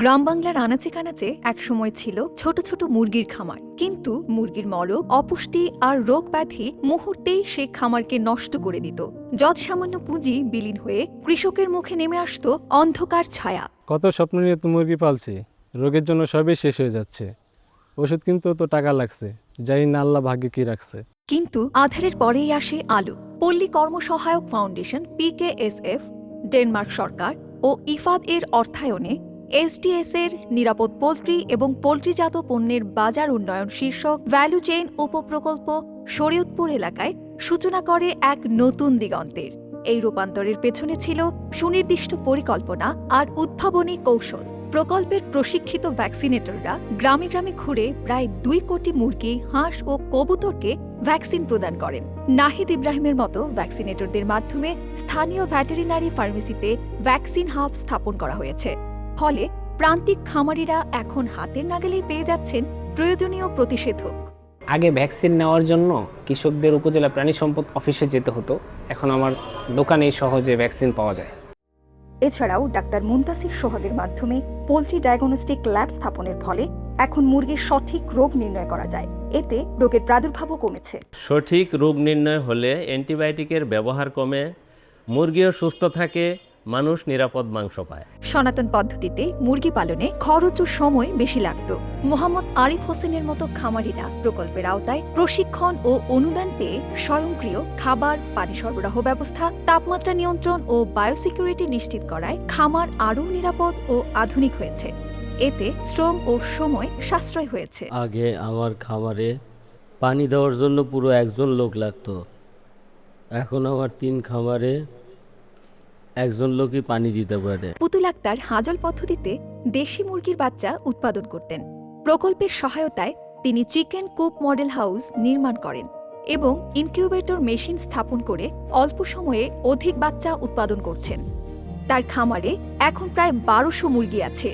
গ্রাম বাংলার আনাচে কানাচে একসময় ছিল ছোট ছোট মুরগির খামার। কিন্তু মুরগির মরক অপুষ্টি আর রোগ ব্যাধি মুহূর্তেই সেই খামারকে নষ্ট করে দিত। যৎ সামান্য পুঁজি বিলীন হয়ে কৃষকের মুখে নেমে আসতো অন্ধকার ছায়া। কত স্বপ্ন নিয়ে তো মুরগি পালছি রোগের জন্য সবই শেষ হয়ে যাচ্ছে। ওষুধ কিনতেও তো টাকা লাগছে যাই না আল্লাহ ভাগ্যে কি রাখছে। কিন্তু আধারের পরেই আসে আলো। পল্লী কর্মসহায়ক ফাউন্ডেশন পিকেএসএফ ডেনমার্ক সরকার ও ইফাদ এর অর্থায়নে এসডিএস এর নিরাপদ পোলট্রি এবং পোলট্রিজাত পণ্যের বাজার উন্নয়ন শীর্ষক ভ্যালু চেইন উপপ্রকল্প শরীয়তপুর এলাকায় সূচনা করে এক নতুন দিগন্তের। এই রূপান্তরের পেছনে ছিল সুনির্দিষ্ট পরিকল্পনা আর উদ্ভাবনী কৌশল। প্রকল্পের প্রশিক্ষিত ভ্যাকসিনেটররা গ্রামে গ্রামে ঘুরে প্রায় দুই কোটি মুরগি, হাঁস ও কবুতরকে ভ্যাকসিন প্রদান করেন। নাহিদ ইব্রাহিমের মতো ভ্যাকসিনেটরদের মাধ্যমে স্থানীয় ভ্যাটেরিনারি ফার্মেসিতে ভ্যাকসিন হাব স্থাপন করা হয়েছে। ফলে প্রান্তিক খামারিরা এখন হাতের নাগালেই পেয়ে যাচ্ছেন প্রয়োজনীয় প্রতিষেধক। আগে ভ্যাকসিন নেওয়ার জন্য কৃষকদের উপজেলা প্রাণী সম্পদ অফিসে যেতে হতো। এখন আমার দোকানেই সহজে ভ্যাকসিন পাওয়া যায়। এছাড়াও ডাক্তার মুন্তাসির সোহাগের মাধ্যমে পোলট্রি ডায়াগনস্টিক ল্যাব স্থাপনের ফলে এখন মুরগির সঠিক রোগ নির্ণয় করা যায়। এতে রোগের প্রাদুর্ভাবও কমেছে। সঠিক রোগ নির্ণয় হলে অ্যান্টিবায়োটিকের ব্যবহার কমে মুরগিও সুস্থ থাকে মানুষ নিরাপদ মাংস পায়। সনাতন পদ্ধতিতে মুরগি পালনে খরচ ও সময় বেশি লাগত। মোহাম্মদ আরিফ হোসেনের মতো খামারিরা প্রকল্পের আওতায় প্রশিক্ষণ ও অনুদান পেয়ে স্বয়ংক্রিয় খাবার পানি সরবরাহ ব্যবস্থা তাপমাত্রা নিয়ন্ত্রণ ও বায়োসিকিউরিটি নিশ্চিত করায় খামার আরও নিরাপদ ও আধুনিক হয়েছে। এতে শ্রম ও সময় সাশ্রয় হয়েছে। আগে আমার খামারে পানি দেওয়ার জন্য পুরো একজন লোক লাগতো। এখন আমার তিন খামারে একজন লোকই পানি দিতে পারে। পুতুল আক্তার হাজল পদ্ধতিতে দেশি মুরগির বাচ্চা উৎপাদন করতেন। প্রকল্পের সহায়তায় তিনি চিকেন কুপ মডেল হাউস নির্মাণ করেন এবং ইনকিউবেটর মেশিন স্থাপন করে অল্প সময়ে অধিক বাচ্চা উৎপাদন করছেন। তার খামারে এখন প্রায় বারোশো মুরগি আছে।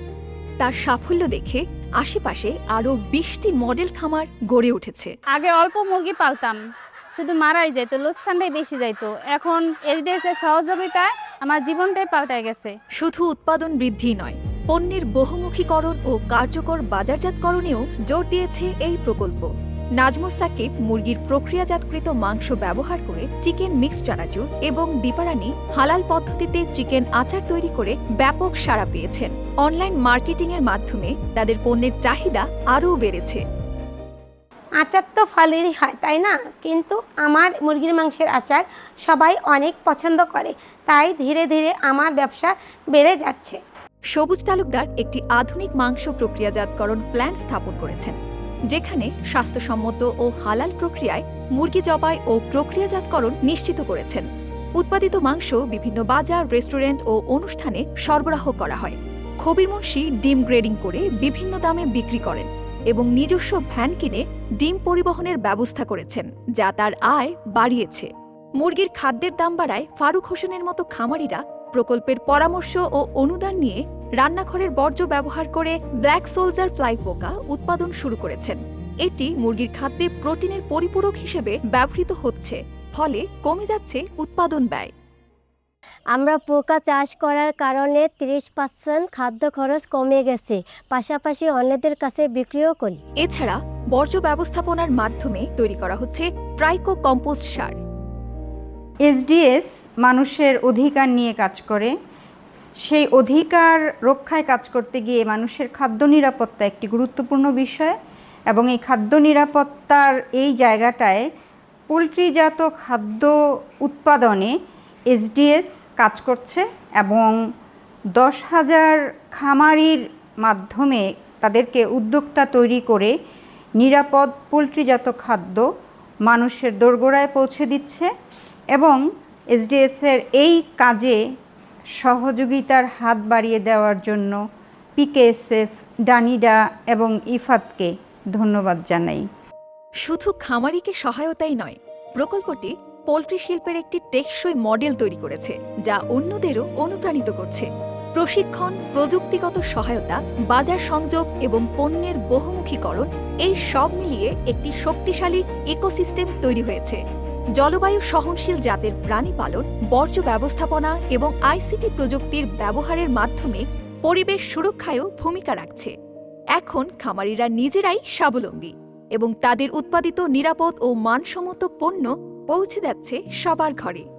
তার সাফল্য দেখে আশেপাশে আরও বিশটি মডেল খামার গড়ে উঠেছে। আগে অল্প মুরগি পালতাম শুধু মারাই যেত লোকসানটাই বেশি যাইতো। এখন এইচডিএস এর সহযোগিতায় আমার জীবনটাই পাল্টে গেছে। শুধু উৎপাদন বৃদ্ধি নয়, পণ্যের বহুমুখীকরণ ও কার্যকর বাজারজাতকরণেও জোর দিয়েছে এই প্রকল্প। নাজমুস সাকিব মুরগির প্রক্রিয়াজাতকৃত মাংস ব্যবহার করে চিকেন মিক্স চানাচুর এবং দীপারানি হালাল পদ্ধতিতে চিকেন আচার তৈরি করে ব্যাপক সাড়া পেয়েছেন। অনলাইন মার্কেটিংয়ের মাধ্যমে তাদের পণ্যের চাহিদা আরও বেড়েছে। আচার তো ফলেরই হয়, তাই না? কিন্তু আমার মুরগির মাংসের আচার সবাই অনেক পছন্দ করে, তাই ধীরে ধীরে আমার ব্যবসা বেড়ে যাচ্ছে। সবুজ তালুকদার একটি আধুনিক মাংস প্রক্রিয়াজাতকরণ প্ল্যান্ট স্থাপন করেছেন, যেখানে স্বাস্থ্যসম্মত ও হালাল প্রক্রিয়ায় মুরগি জবাই ও প্রক্রিয়াজাতকরণ নিশ্চিত করেছেন। উৎপাদিত মাংস বিভিন্ন বাজার, রেস্টুরেন্ট ও অনুষ্ঠানে সরবরাহ করা হয়। খবির মুন্সি ডিম গ্রেডিং করে বিভিন্ন দামে বিক্রি করেন। এবং নিজস্ব ভ্যান কিনে ডিম পরিবহনের ব্যবস্থা করেছেন, যা তার আয় বাড়িয়েছে। মুরগির খাদ্যের দাম বাড়ায় ফারুক হোসেনের মতো খামারিরা প্রকল্পের পরামর্শ ও অনুদান নিয়ে রান্নাঘরের বর্জ্য ব্যবহার করে ব্ল্যাক সোলজার ফ্লাই পোকা উৎপাদন শুরু করেছেন। এটি মুরগির খাদ্যে প্রোটিনের পরিপূরক হিসেবে ব্যবহৃত হচ্ছে, ফলে কমে যাচ্ছে উৎপাদন ব্যয়। আমরা পোকা চাষ করার কারণে তিরিশ পার্সেন্ট খাদ্য খরচ কমে গেছে পাশাপাশি অন্যদের কাছে বিক্রিও করি। এছাড়া বর্জ্য ব্যবস্থাপনার মাধ্যমে তৈরি করা হচ্ছে ট্রাইকো কম্পোস্ট সার। এসডিএস মানুষের অধিকার নিয়ে কাজ করে। সেই অধিকার রক্ষায় কাজ করতে গিয়ে মানুষের খাদ্য নিরাপত্তা একটি গুরুত্বপূর্ণ বিষয় এবং এই খাদ্য নিরাপত্তার এই জায়গাটায় পোলট্রিজাত খাদ্য উৎপাদনে এসডিএস কাজ করছে এবং দশ হাজার খামারির মাধ্যমে তাদেরকে উদ্যোক্তা তৈরি করে নিরাপদ পোলট্রিজাত খাদ্য মানুষের দোরগোড়ায় পৌঁছে দিচ্ছে এবং এসডিএসের এই কাজে সহযোগিতার হাত বাড়িয়ে দেওয়ার জন্য পিকেএসএফ, ডানিডা এবং ইফাতকে ধন্যবাদ জানাই। শুধু খামারিকে সহায়তাই নয়, প্রকল্পটি পোলট্রি শিল্পের একটি টেকসই মডেল তৈরি করেছে, যা অন্যদেরও অনুপ্রাণিত করছে। প্রশিক্ষণ, প্রযুক্তিগত সহায়তা, বাজার সংযোগ এবং পণ্যের বহুমুখীকরণ, এই সব মিলিয়ে একটি শক্তিশালী ইকোসিস্টেম তৈরি হয়েছে। জলবায়ু সহনশীল জাতের প্রাণী পালন, বর্জ্য ব্যবস্থাপনা এবং আইসিটি প্রযুক্তির ব্যবহারের মাধ্যমে পরিবেশ সুরক্ষায়ও ভূমিকা রাখছে। এখন খামারিরা নিজেরাই স্বাবলম্বী এবং তাদের উৎপাদিত নিরাপদ ও মানসম্মত পণ্য পৌঁছে যাচ্ছে সবার ঘরে।